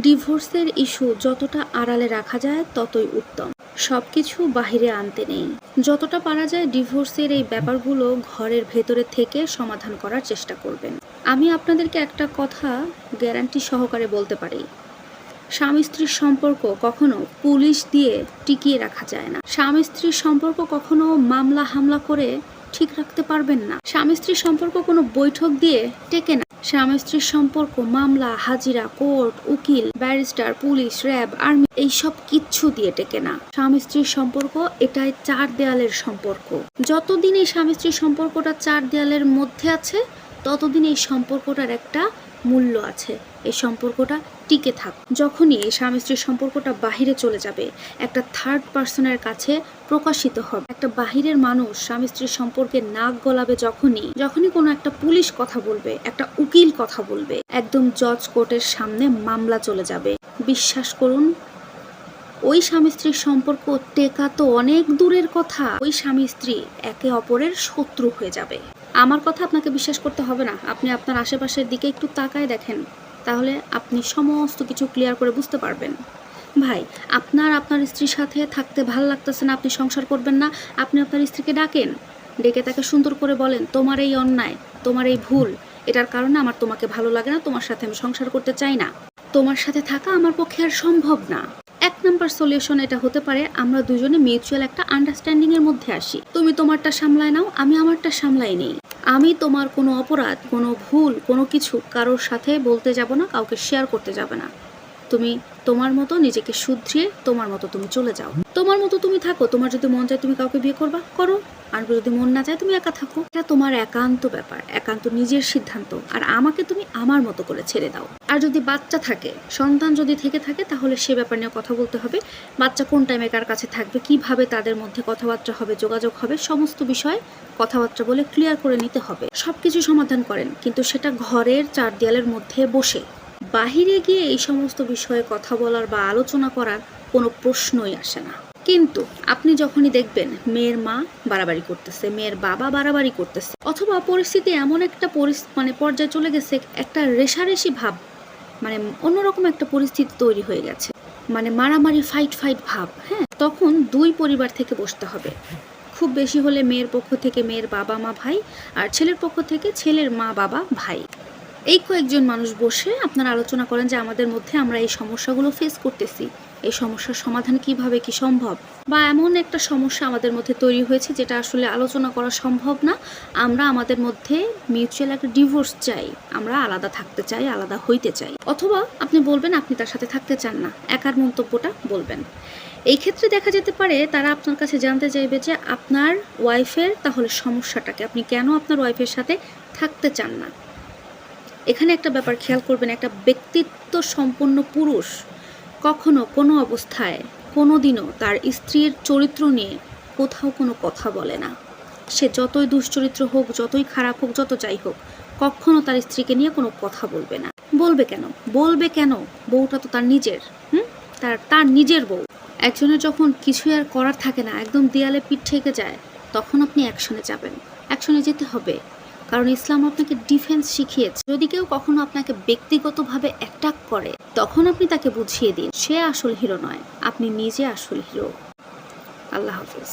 ডিভোর্সের ইস্যু যতটা আড়ালে রাখা যায়, ততই উত্তম। সব কিছু বাহিরে আনতে নেই। যতটা পারা যায় ডিভোর্সের এই ব্যাপারগুলো ঘরের ভেতরে থেকে সমাধান করার চেষ্টা করবেন। আমি আপনাদেরকে একটা কথা গ্যারান্টি সহকারে বলতে পারি। স্বামী স্ত্রীর সম্পর্ক কখনো পুলিশ দিয়ে টিকিয়ে রাখা যায় না। স্বামী স্ত্রীর সম্পর্ক কখনো মামলা হামলা করে ঠিক রাখতে পারবেন না। স্বামী স্ত্রীর সম্পর্ক কোনো বৈঠক দিয়ে টেকে না। স্বামী স্ত্রীর সম্পর্ক, মামলা, হাজিরা, কোর্ট, উকিল, ব্যারিস্টার, পুলিশ, র্যাব, আর্মি, এইসব কিচ্ছু দিয়ে টেকে না। স্বামী স্ত্রীর সম্পর্ক এটাই চার দেয়ালের সম্পর্ক। যতদিন এই স্বামী স্ত্রীর সম্পর্কটা চার দেয়ালের মধ্যে আছে, ততদিন এই সম্পর্কটার একটা মূল্য আছে। এই সম্পর্কটা টিকে থাক। যখনই এই স্বামী স্ত্রীর সম্পর্কটা বাহিরে চলে যাবে, একটা থার্ড পার্সনের কাছে প্রকাশিত হবে। একটা বাহিরের মানুষ স্বামী স্ত্রীর সম্পর্কে নাক গলাবে যখনই যখনই কোনো একটা পুলিশ কথা বলবে, একটা উকিল কথা বলবে, একদম জজ কোর্টের সামনে মামলা চলে যাবে। বিশ্বাস করুন, ওই স্বামী স্ত্রীর সম্পর্ক টেকা তো অনেক দূরের কথা। ওই স্বামী স্ত্রী একে অপরের শত্রু হয়ে যাবে। আমার কথা আপনাকে বিশ্বাস করতে হবে না। আপনি আপনার আশেপাশের দিকে একটু তাকায় দেখেন, তাহলে আপনি সমস্ত কিছু ক্লিয়ার করে বুঝতে পারবেন। ভাই, আপনার আপনার স্ত্রীর সাথে থাকতে ভালো লাগতেছে না, আপনি সংসার করবেন না, আপনি আপনার স্ত্রীকে ডাকেন। ডেকে তাকে সুন্দর করে বলেন, তোমার এই অন্যায়, তোমার এই ভুল, এটার কারণে আমার তোমাকে ভালো লাগে না, তোমার সাথে আমি সংসার করতে চাই না। তোমার সাথে থাকা আমার পক্ষে আর সম্ভব না। নাম্বার সলিউশন এটা হতে পারে, আমরা দুজনে মিউচুয়াল একটা আন্ডারস্ট্যান্ডিং এর মধ্যে আসি। তুমি তোমারটা সামলায় নাও, আমি আমারটা সামলাই নেই। আমি তোমার কোনো অপরাধ, কোনো ভুল, কোনো কিছু কারোর সাথে বলতে যাব না, কাউকে শেয়ার করতে যাবে না। তুমি তোমার মতো নিজেকে শুধরিয়ে তোমার মতো তুমি চলে যাও। তোমার মতো তুমি থাকো, তোমার যদি মন চায় তুমি কাউকে বিয়ে করবা, করো। আর যদি মন না চায় তুমি একা থাকো। এটা তোমার একান্ত ব্যাপার, একান্ত নিজের সিদ্ধান্ত। আর আমাকে তুমি আমার মতো করে ছেড়ে দাও। আর যদি বাচ্চা থাকে, সন্তান যদি থেকে থাকে, তাহলে সে ব্যাপার নিয়ে কথা বলতে হবে। বাচ্চা কোন টাইমে কার কাছে থাকবে, কীভাবে তাদের মধ্যে কথাবার্তা হবে, যোগাযোগ হবে, সমস্ত বিষয় কথাবার্তা বলে ক্লিয়ার করে নিতে হবে। সবকিছু সমাধান করেন, কিন্তু সেটা ঘরের চার দেয়ালের মধ্যে বসে। বাহিরে গিয়ে এই সমস্ত বিষয়ে কথা বলার বা আলোচনা করার কোনো প্রশ্নই আসে না। কিন্তু আপনি যখনই দেখবেন মেয়ের মা বাড়াবাড়ি করতেছে, মেয়ের বাবা বাড়াবাড়ি করতেছে, অথবা পরিস্থিতি এমন একটা মানে পর্যায়ে চলে গেছে, একটা রেশারেশি ভাব মানে অন্যরকম একটা পরিস্থিতি তৈরি হয়ে গেছে। মানে মারামারি ফাইট ফাইট ভাব হ্যাঁ? তখন দুই পরিবার থেকে বসতে হবে। খুব বেশি হলে মেয়ের পক্ষ থেকে মেয়ের বাবা মা ভাই, আর ছেলের পক্ষ থেকে ছেলের মা বাবা ভাই। এই কয়েকজন মানুষ বসে আপনারা আলোচনা করেন যে আমাদের মধ্যে আমরা এই সমস্যাগুলো ফেস করতেছি। এই সমস্যার সমাধান কীভাবে কি সম্ভব? বা এমন একটা সমস্যা আমাদের মধ্যে তৈরি হয়েছে যেটা আসলে আলোচনা করা সম্ভব না। আমরা আমাদের মধ্যে মিউচুয়াল একটা ডিভোর্স চাই। আমরা আলাদা থাকতে চাই, আলাদা হইতে চাই। অথবা আপনি বলবেন, আপনি তার সাথে থাকতে চান না। একার মন্তব্যটা বলবেন। এই ক্ষেত্রে দেখা যেতে পারে তারা আপনার কাছে জানতে চাইবে যে আপনার ওয়াইফের তাহলে সমস্যাটাকে আপনি কেন আপনার ওয়াইফের সাথে থাকতে চান না? এখানে একটা ব্যাপার খেয়াল করবেন, একটা ব্যক্তিত্ব সম্পন্ন পুরুষ কখনো কোনো অবস্থায় কোনো দিনও তার স্ত্রীর চরিত্র নিয়ে কোথাও কোনো কথা বলে না। সে যতই দুশ্চরিত্র হোক, যতই খারাপ হোক, যত যাই হোক, কখনো তার স্ত্রীকে নিয়ে কোনো কথা বলবে না। বলবে কেন? বলবে কেন? বউটা তো তার নিজের, হুম? তার তার নিজের বউ। একজনের যখন কিছুই আর করার থাকে না, একদম দেয়ালে পিঠ থেকে যায়, তখন আপনি অ্যাকশনে যাবেন। অ্যাকশনে যেতে হবে। কারণ ইসলাম আপনাকে ডিফেন্স শিখিয়েছে। যদি কেউ কখনো আপনাকে ব্যক্তিগতভাবে অ্যাটাক করে, তখন আপনি তাকে বুঝিয়ে দিন, সে আসল হিরো নয়, আপনি নিজে আসল হিরো আল্লাহ হাফিজ।